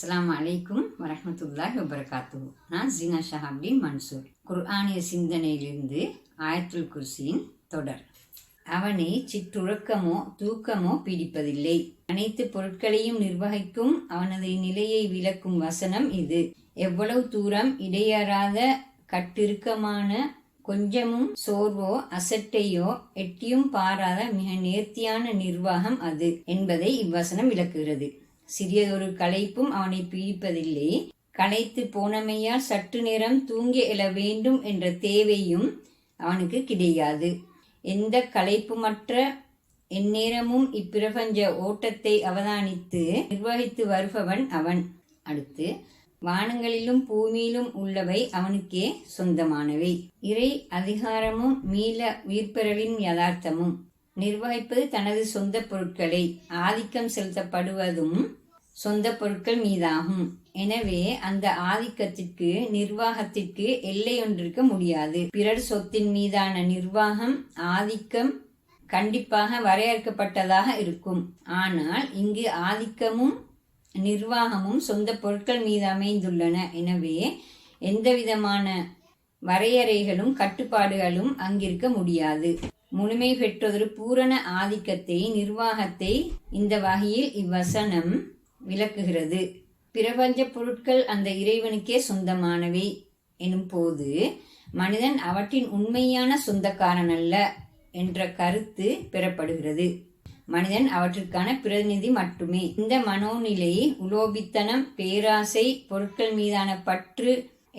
அஸ்லாம் அலைக்கும் வரமத்துல்லாஹ் வபரகாத்து நான் ஜீனா ஷஹாப்டின் மன்சூர். குர்ஆனிய சிந்தனையிலிருந்து ஆயத்துல் குர்சியின் தொடர். அவனை சிற்றுறக்கமோ தூக்கமோ பிடிப்பதில்லை. அனைத்து பொருட்களையும் நிர்வகிக்கும் அவனது நிலையை விளக்கும் வசனம் இது. எவ்வளவு தூரம் இடையறாத கட்டிருக்கமான கொஞ்சமும் சோர்வோ அசட்டையோ எட்டியும் பாராத மிக நேர்த்தியான நிர்வாகம் அது என்பதை இவ்வசனம் விளக்குகிறது. சிறியதொரு களைப்பும் அவனை பீடிப்பதில்லை. களைத்து போனமையால் சற்று நேரம் தூங்கி எழ வேண்டும் என்ற தேவையும் அவனுக்கு கிடையாது. எந்த களைப்புமற்ற எந்நேரமும் இப்பிரபஞ்ச ஓட்டத்தை அவதானித்து நிர்வகித்து வருபவன் அவன். அடுத்து வானங்களிலும் பூமியிலும் உள்ளவை அவனுக்கே சொந்தமானவை. இறை அதிகாரமும் மீள உயிர்ப்பெறலின் யதார்த்தமும். நிர்வகிப்பது தனது சொந்த பொருட்களை ஆதிக்கம் செலுத்தப்படுவதும் சொந்த பொருட்கள் மீதாகும். எனவே அந்த ஆதிக்கத்திற்கு நிர்வாகத்திற்கு எல்லை ஒன்றிருக்க முடியாது. பிறர் சொத்தின் மீதான நிர்வாகம் ஆதிக்கம் கண்டிப்பாக வரையறுக்கப்பட்டதாக இருக்கும். ஆனால் இங்கு ஆதிக்கமும் நிர்வாகமும் சொந்த பொருட்கள் மீது அமைந்துள்ளன. எனவே எந்தவிதமான வரையறைகளும் கட்டுப்பாடுகளும் அங்கிருக்க முடியாது. முழுமை பெற்றதொரு பூரண ஆதிக்கத்தை நிர்வாகத்தை இந்த வகையில் இவ்வசனம் விளக்குகிறது. பிரபஞ்ச பொருட்கள் அந்த இறைவனுக்கே சொந்தமானவை எனும் போது மனிதன் அவற்றின் உண்மையான சொந்தக்காரன் அல்ல என்ற கருத்து பெறப்படுகிறது. மனிதன் அவற்றிற்கான பிரதிநிதி மட்டுமே. இந்த மனோநிலை உலோபித்தனம் பேராசை பொருட்கள் மீதான பற்று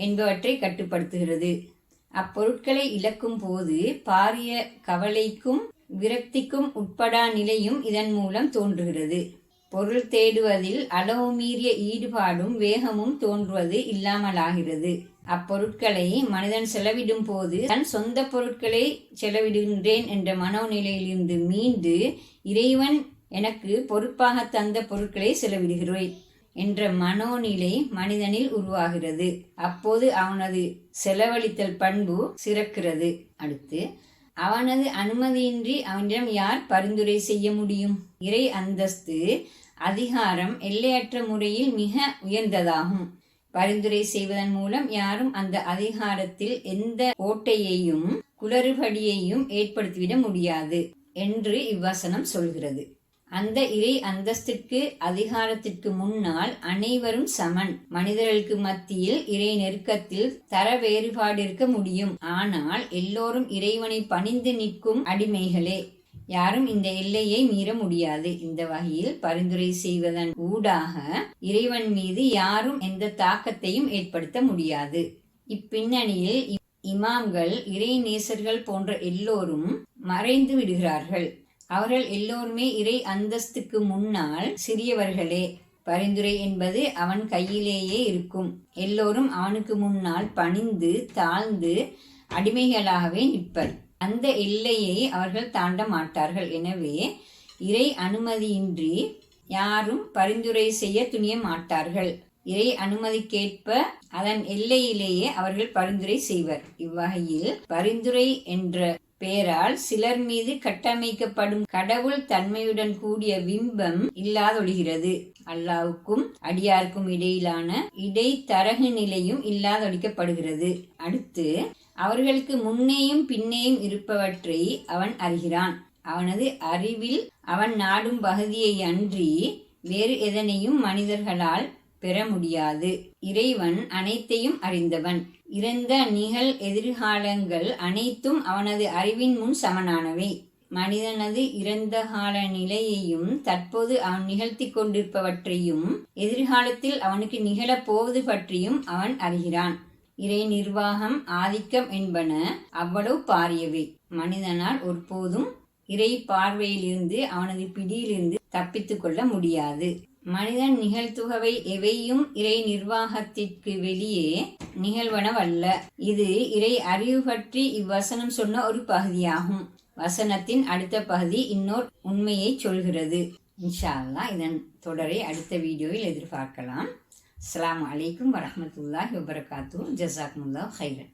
என்பவற்றை கட்டுப்படுத்துகிறது. அப்பொருட்களை இழக்கும் போது பாரிய கவலைக்கும் விரக்திக்கும் உட்படா நிலையும் இதன் மூலம் தோன்றுகிறது. பொருள் தேடுவதில் அளவு மீறிய ஈடுபாடும் வேகமும் தோன்றுவது இல்லாமலாகிறது. அப்பொருட்களை மனிதன் செலவிடும் போது தன் சொந்த பொருட்களை செலவிடுகின்றேன் என்ற மனோநிலையிலிருந்து மீண்டு இறைவன் எனக்கு பொறுப்பாக தந்த பொருட்களை செலவிடுகிறேன். என்ற மனோநிலை மனிதனில் உருவாகிறது. அப்போது அவனது செலவழித்தல் பண்பு சிறக்கிறது. அடுத்து அவனது அனுமதியின்றி அவனிடம் யார் பரிந்துரை செய்ய முடியும்? இறை அந்தஸ்து அதிகாரம் எல்லையற்ற முறையில் மிக உயர்ந்ததாகும். பரிந்துரை செய்வதன் மூலம் யாரும் அந்த அதிகாரத்தில் எந்த ஓட்டையையும் குளறுபடியையும் ஏற்படுத்திவிட முடியாது என்று இவ்வசனம் சொல்கிறது. அந்த இறை அந்தஸ்திற்கு அதிகாரத்திற்கு முன்னால் அனைவரும் சமன். மனிதர்களுக்கு மத்தியில் இறை நெருக்கத்தில் தர வேறுபாடு இருக்க முடியும். ஆனால் எல்லோரும் இறைவனை பணிந்து நிற்கும் அடிமைகளே. யாரும் இந்த எல்லையை மீற முடியாது. இந்த வகையில் பரிந்துரை செய்வதன் ஊடாக இறைவன் மீது யாரும் எந்த தாக்கத்தையும் ஏற்படுத்த முடியாது. இப்பின்னணியில் இமாம்கள் இறை நேசர்கள் போன்ற எல்லோரும் மறைந்து விடுகிறார்கள். அவர்கள் எல்லோருமே இறை அந்தஸ்துக்கு முன்னால் சிறியவர்களே. பரிந்துரை என்பது அவன் கையிலேயே இருக்கும். எல்லோரும் அவனுக்கு முன்னால் பணிந்து தாழ்ந்து அடிமைகளாகவே நிற்பர். அந்த எல்லையை அவர்கள் தாண்ட மாட்டார்கள். எனவே இறை அனுமதியின்றி யாரும் பரிந்துரை செய்ய துணிய மாட்டார்கள். இறை அனுமதிக்கேற்ப அதன் எல்லையிலேயே அவர்கள் பரிந்துரை செய்வர். இவ்வகையில் பரிந்துரை என்ற பெயரால் சிலர் மீது கட்டமைக்கப்படும் கடவுள் தன்மையுடன் கூடிய பிம்பம் இல்லாதொழிகிறது. அல்லாவுக்கும் அடியாருக்கும் இடையிலான இடைத்தரகு நிலையும் இல்லாதொழிக்கப்படுகிறது. அடுத்து அவர்களுக்கு முன்னேயும் பின்னேயும் இருப்பவற்றை அவன் அறிகிறான். அவனது அறிவில் அவன் நாடும் பகுதியை அன்றி வேறு எதனையும் மனிதர்களால் பெற முடியாது. இறைவன் அனைத்தையும் அறிந்தவன். இறந்த நிகழ் எதிர்காலங்கள் அனைத்தும் அவனது அறிவின் முன் சமனானவை. மனிதனது இறந்த கால நிலையையும் தற்போது அவன் நிகழ்த்தி கொண்டிருப்பவற்றையும் எதிர்காலத்தில் அவனுக்கு நிகழப் போவது பற்றியும் அவன் அறிகிறான். இறை நிர்வாகம் ஆதிக்கம் என்பன அவ்வளவு பாரியவை. மனிதனால் ஒருபோதும் இறை பார்வையிலிருந்து அவனது பிடியிலிருந்து தப்பித்துக்கொள்ள முடியாது. மனிதன் நிகழ்த்துகவை எவையும் இறை நிர்வாகத்திற்கு வெளியே நிகழ்வனவல்ல. இது இறை அறிவு பற்றி இவ்வசனம் சொன்ன ஒரு பகுதியாகும். வசனத்தின் அடுத்த பகுதி இன்னொரு உண்மையை சொல்கிறது. இன்ஷா அல்லா இதன் தொடரை அடுத்த வீடியோவில் எதிர்பார்க்கலாம். அஸ்லாம் அலைக்கும் வரமத்துல்லாஹி வபரகாத்து ஜசாக்முல்லா ஹைரன்